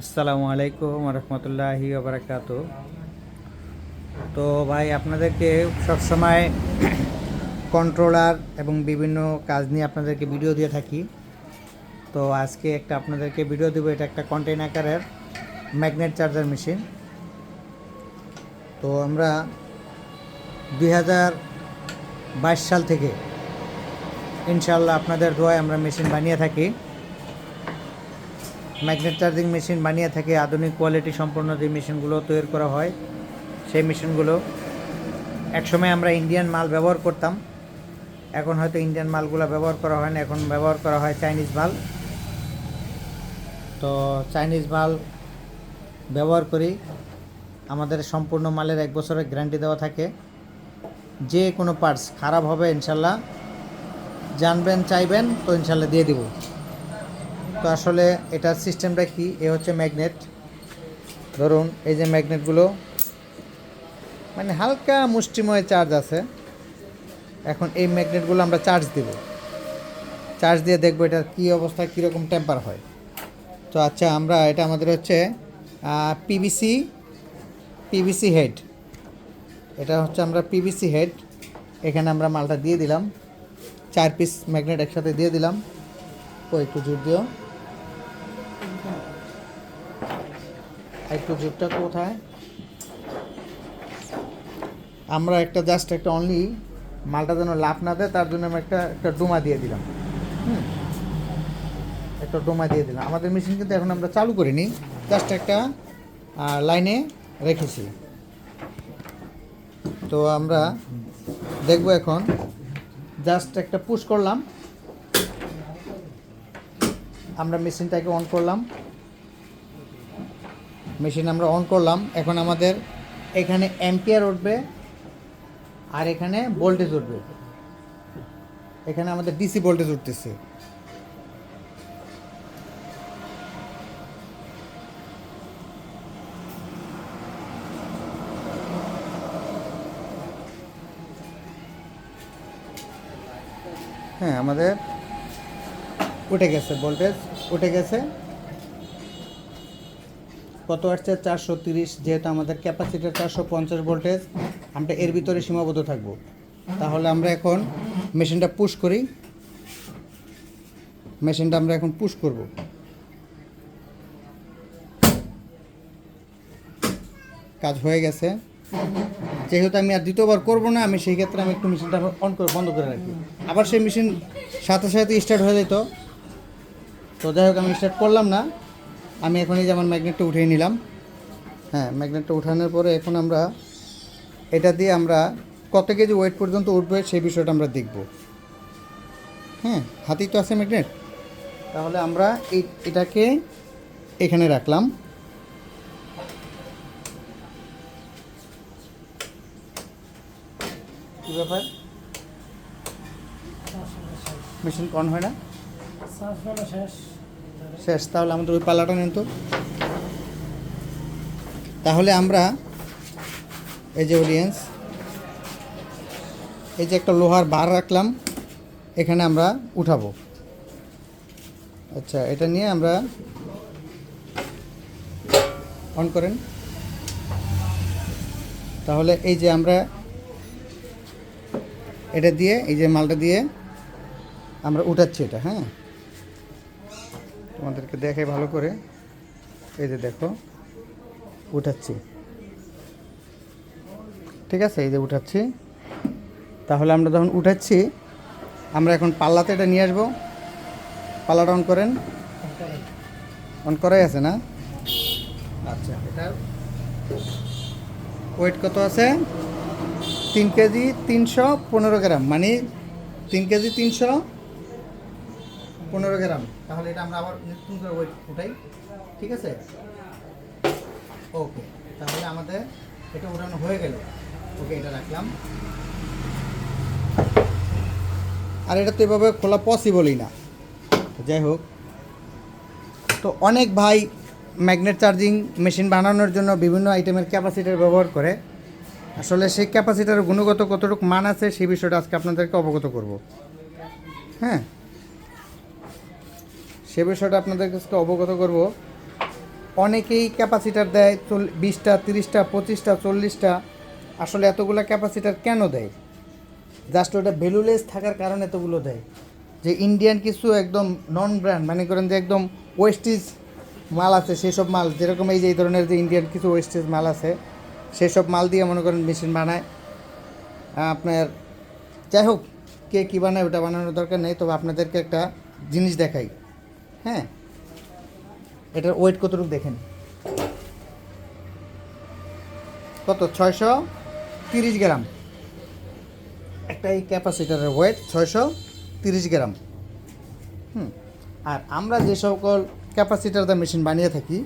আসসালামু আলাইকুম রহমতুল্লাহি বারাকাত তো ভাই, আপনাদেরকে সবসময় কন্ট্রোলার এবং বিভিন্ন কাজ নিয়ে আপনাদেরকে ভিডিও দিয়ে থাকি। তো আজকে একটা আপনাদেরকে ভিডিও দেবো, এটা একটা কন্টেন আকারের ম্যাগনেট চার্জার মেশিন তো আমরা দুই হাজার বাইশ সাল থেকে ইনশাল্লাহ আপনাদের দোয়ায় আমরা মেশিন বানিয়ে থাকি। ম্যাগনেট চার্জিং মেশিন বানিয়ে থাকে আধুনিক কোয়ালিটি সম্পন্ন যে মেশিনগুলো তৈরি করা হয়, সেই মেশিনগুলো একসময় আমরা ইন্ডিয়ান মাল ব্যবহার করতাম। এখন হয়তো ইন্ডিয়ান মালগুলো ব্যবহার করা হয় না, এখন ব্যবহার করা হয় চাইনিজ মাল। তো চাইনিজ মাল ব্যবহার করি। আমাদের সম্পূর্ণ মালের এক বছরের গ্যারান্টি দেওয়া থাকে। যে কোনো পার্টস খারাপ হবে ইনশাল্লাহ। জানবেন, চাইবেন, তো ইনশাল্লাহ দিয়ে দেবো। তো আসলে এটার সিস্টেমটা কি? এ হচ্ছে ম্যাগনেট ধরুন, এই যে ম্যাগনেটগুলো মানে হালকা মুষ্টিময় চার্জ আছে। এখন এই ম্যাগনেটগুলো আমরা চার্জ দেব। চার্জ দিয়ে দেখব এটার কী অবস্থায় কীরকম টেম্পার হয়। তো আচ্ছা আমরা এটা আমাদের হচ্ছে পিভিসি পিভিসি হেড এটা হচ্ছে আমরা পিভিসি হেড এখানে আমরা মালটা দিয়ে দিলাম। চার পিস ম্যাগনেট একসাথে দিয়ে দিলাম। ও, একটু জোর দিও। একটু জোরটা কোথায়? আমরা একটা জাস্ট একটা অনলি মালটা যেন লাভ না দেয়, তার জন্য আমি একটা একটা ডোমা দিয়ে দিলাম। হুম। একটা ডোমা দিয়ে দিলাম। আমাদের মেশিন কিন্তু এখন আমরা চালু করিনি জাস্ট একটা লাইনে রেখেছি। তো আমরা দেখব এখন জাস্ট একটা পুশ করলাম। আমরা মেশিনটাকে অন করলাম। মেশিন আমরা অন করলাম। এখন আমাদের এখানে অ্যাম্পিয়ার উঠবে আর এখানে ভোল্টেজ উঠবে। এখানে আমাদের ডিসি ভোল্টেজ উঠতেছে। হ্যাঁ আমাদের উঠে গেছে ভোল্টেজ উঠে গেছে। কত আসছে? চারশো তিরিশ, যেহেতু আমাদের ক্যাপাসিটার চারশো পঞ্চাশ ভোল্টেজ, আমরা এর ভিতরে সীমাবদ্ধ থাকব। তাহলে আমরা এখন মেশিনটা পুশ করি। মেশিনটা আমরা এখন পুশ করব। কাজ হয়ে গেছে। যেহেতু আমি আর দ্বিতীয়বার করব না, আমি সেই ক্ষেত্রে আমি একটু মেশিনটা অন করে, বন্ধ করে রাখি। আবার সেই মেশিন সাথে সাথে স্টার্ট হয়ে যেত। তো যাই হোক, আমি স্টার্ট করলাম না। আমি এখন এই যে আমার ম্যাগনেটটা উঠিয়ে নিলাম। হ্যাঁ ম্যাগনেটটা উঠানোর পরে এখন আমরা এটা দিয়ে আমরা কত কেজি ওয়েট পর্যন্ত উঠবে সেই বিষয়টা আমরা দেখব। হ্যাঁ হাতেই তো আছে ম্যাগনেট। তাহলে আমরা এই, এটাকে এখানে রাখলাম। ব্যাপার? মেশিন অন হয় না? শেষ। তাহলে আমাদের ওই পাল্লাটা নেন তো। তাহলে আমরা এই যে অডিয়েন্স এই যে একটা লোহার বার রাখলাম, এখানে আমরা উঠাবো। আচ্ছা এটা নিয়ে আমরা অন করেন। তাহলে এই যে আমরা এটা দিয়ে, এই যে মালটা দিয়ে আমরা উঠাচ্ছি এটা হ্যাঁ? তোমাদেরকে দেখে ভালো করে। এই যে দেখো, উঠাচ্ছি। ঠিক আছে? এই যে উঠাচ্ছি। তাহলে আমরা যখন উঠাচ্ছি, আমরা এখন পাল্লাতে এটা নিয়ে আসব। পাল্লাটা অন করেন। অন করাই আছে না? আচ্ছা এটার ওয়েট কত আছে? তিন কেজি তিনশো পনেরো গ্রাম। মানে তিন কেজি তিনশো পনেরো গ্রাম, তাহলে এটা আমরা আবার নতুন করে ওয়েট উঠাই, ঠিক আছে? ওকে তাহলে আমাদের এটা উঠানো হয়ে গেল। ওকে এটা রাখলাম। আর এটা তো এভাবে খোলা পসিবলই না। যাই হোক। তো অনেক ভাই ম্যাগনেট চার্জিং মেশিন বানানোর জন্য বিভিন্ন আইটেমের ক্যাপাসিটার ব্যবহার করে। আসলে সেই ক্যাপাসিটার গুণগত কতটুকু মান আছে, সেই বিষয়টা আজকে আপনাদেরকে অবগত করব। হ্যাঁ? সে বিষয়টা আপনাদের কাছে অবগত করব। অনেকেই ক্যাপাসিটার দেয় চল, বিশটা, তিরিশটা, পঁচিশটা, চল্লিশটা। আসলে এতগুলো ক্যাপাসিটার কেন দেয়? জাস্ট ওটা ভ্যালুলেস থাকার কারণে এতগুলো দেয়। যে ইন্ডিয়ান কিছু একদম নন ব্র্যান্ড মানে করেন যে একদম ওয়েস্টিজ মাল আছে, সেসব মাল, যেরকম এই যে, এই ধরনের যে ইন্ডিয়ান কিছু ওয়েস্টেজ মাল আছে, সেসব মাল দিয়ে মনে করেন মেশিন বানায়। আপনার, যাই হোক, কে কী বানায় ওটা বানানোর দরকার নেই, তবে আপনাদেরকে একটা জিনিস দেখাই। হ্যাঁ। এটার ওয়েট কতটুকু দেখেন? কত? ছয়শো তিরিশ গ্রাম। একটা এই ক্যাপাসিটারের ওয়েট ছয়শো তিরিশ গ্রাম। হুম। আর আমরা যে সকল ক্যাপাসিটার দা মেশিন বানিয়ে থাকি,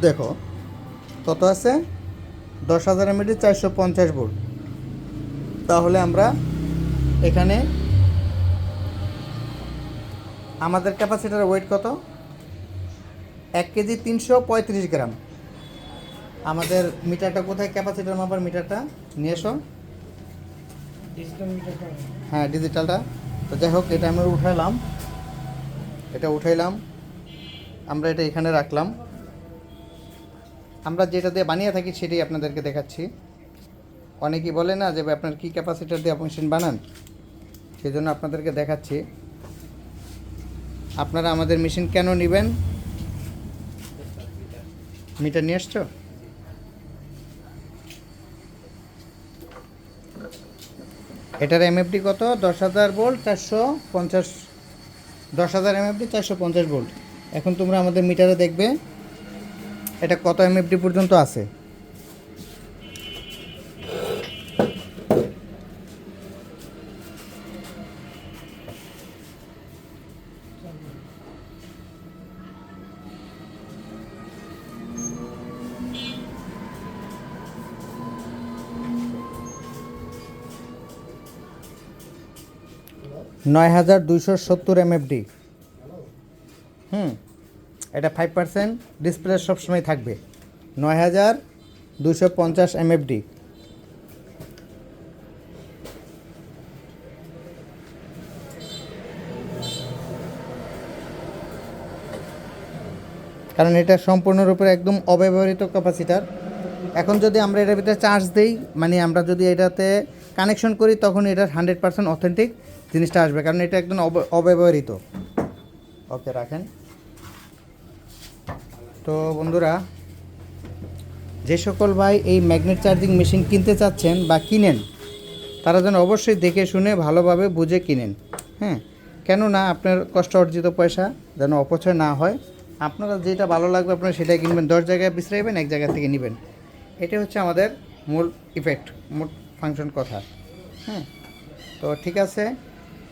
দেখো, কত আছে? দশ হাজার এমএডি চারশো পঞ্চাশ ভোল্ট। তাহলে আমরা এখানে আমাদের ক্যাপাসিটারের ওয়েট কত? এক কেজি তিনশো পঁয়ত্রিশ গ্রাম। আমাদের মিটারটা কোথায়? ক্যাপাসিটার মাপার মিটারটা? নিয়ে এসো। হ্যাঁ ডিজিটালটা তো যাই হোক এটা আমরা উঠাইলাম। এটা উঠাইলাম। আমরা এটা এখানে রাখলাম। আমরা যেটা দিয়ে বানিয়ে থাকি সেটাই আপনাদেরকে দেখাচ্ছি। অনেকেই বলে না যে আপনার কী ক্যাপাসিটার দিয়ে মেশিন বানান? সেই জন্য আপনাদেরকে দেখাচ্ছি। আপনারা আমাদের মেশিন কেন নেবেন? মিটার নিয়ে আসছো? এটার এমএফডি কত? দশ হাজার ভোল্ট চারশো পঞ্চাশ, দশ হাজার এমএফডি চারশো পঞ্চাশ ভোল্ট এখন তোমরা আমাদের মিটারে দেখবে, এটা কত এমএফডি পর্যন্ত আছে? নয় হাজার দুইশো সত্তর এমএফডি হুম, এটা ফাইভ পার্সেন্ট ডিসপ্লে সবসময় থাকবে। নয় হাজার দুশো পঞ্চাশ এমএফডি কারণ এটা সম্পূর্ণরূপে একদম অব্যবহৃত ক্যাপাসিটার এখন যদি আমরা এটার ভিতরে চার্জ দিই মানে আমরা যদি এটাতে কানেকশন করি, তখন এটার হান্ড্রেড পার্সেন্ট অথেন্টিক জিনিসটা আসবে, কারণ এটা একদম অব- অব্যবহৃত। ওকে, রাখেন। তো বন্ধুরা, যে সকল ভাই এই ম্যাগনেট চার্জিং মেশিন কিনতে চাচ্ছেন বা কিনেন, তারা যেন অবশ্যই দেখে শুনে, ভালোভাবে বুঝে কিনেন হ্যাঁ? কেননা আপনার কষ্ট অর্জিত পয়সা যেন অপচয় না হয়। আপনারা যেটা ভালো লাগবে, আপনারা সেটাই কিনবেন। দশ জায়গায় বিশ্রাইবেন, এক জায়গা থেকে নেবেন। এটা হচ্ছে আমাদের মূল ইফেক্ট ফাংশন কথা। হ্যাঁ? তো ঠিক আছে।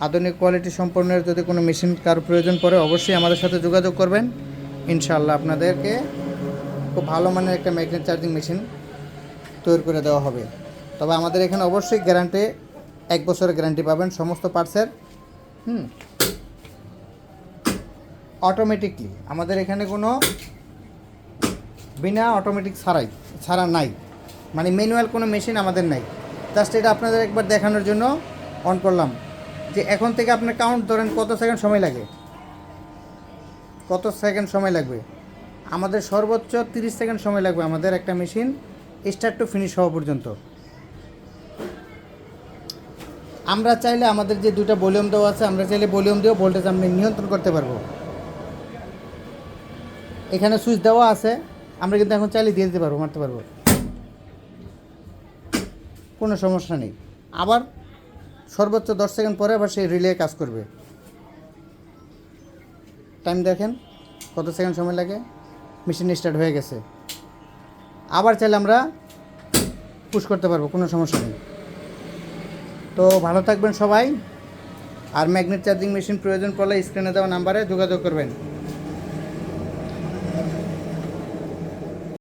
আধুনিক কোয়ালিটি সম্পন্নের যদি কোনো মেশিন কার প্রয়োজন পড়ে, অবশ্যই আমাদের সাথে যোগাযোগ করবেন। ইনশাআল্লাহ আপনাদেরকে খুব ভালো মানের একটা ম্যাগনেট চার্জিং মেশিন তৈরি করে দেওয়া হবে। তবে আমাদের এখানে অবশ্যই গ্যারান্টি এক বছরের গ্যারান্টি পাবেন সমস্ত পার্টসের হুম? অটোমেটিকলি আমাদের এখানে কোনো বিনা অটোমেটিক ছাড়াই ছাড়া নাই। মানে ম্যানুয়াল কোনো মেশিন আমাদের নাই। জাস্ট এটা আপনাদের একবার দেখানোর জন্য অন করলাম। যে এখন থেকে আপনার কাউন্ট ধরেন কত সেকেন্ড সময় লাগে? কত সেকেন্ড সময় লাগবে? আমাদের সর্বোচ্চ তিরিশ সেকেন্ড সময় লাগবে আমাদের একটা মেশিন স্টার্ট টু ফিনিশ হওয়া পর্যন্ত। আমরা চাইলে আমাদের যে দুটো ভলিউম দেওয়া আছে, আমরা চাইলে ভলিউম দিয়েও ভোল্টেজ আমরা নিয়ন্ত্রণ করতে পারব। এখানে সুইচ দেওয়া আছে, আমরা কিন্তু এখন চাইলে দিয়ে দিতে পারব, মারতে পারব। কোনো সমস্যা নেই। আবার সর্বোচ্চ দশ সেকেন্ড পরে আবার সেই রিলে কাজ করবে। টাইম দেখেন, কত সেকেন্ড সময় লাগে? মেশিন স্টার্ট হয়ে গেছে। আবার চাইলে আমরা পুশ করতে পারব, কোনো সমস্যা নেই। তো ভালো থাকবেন সবাই। আর ম্যাগনেট চার্জিং মেশিন প্রয়োজন পড়লে স্ক্রিনে দেওয়া নাম্বারে যোগাযোগ করবেন।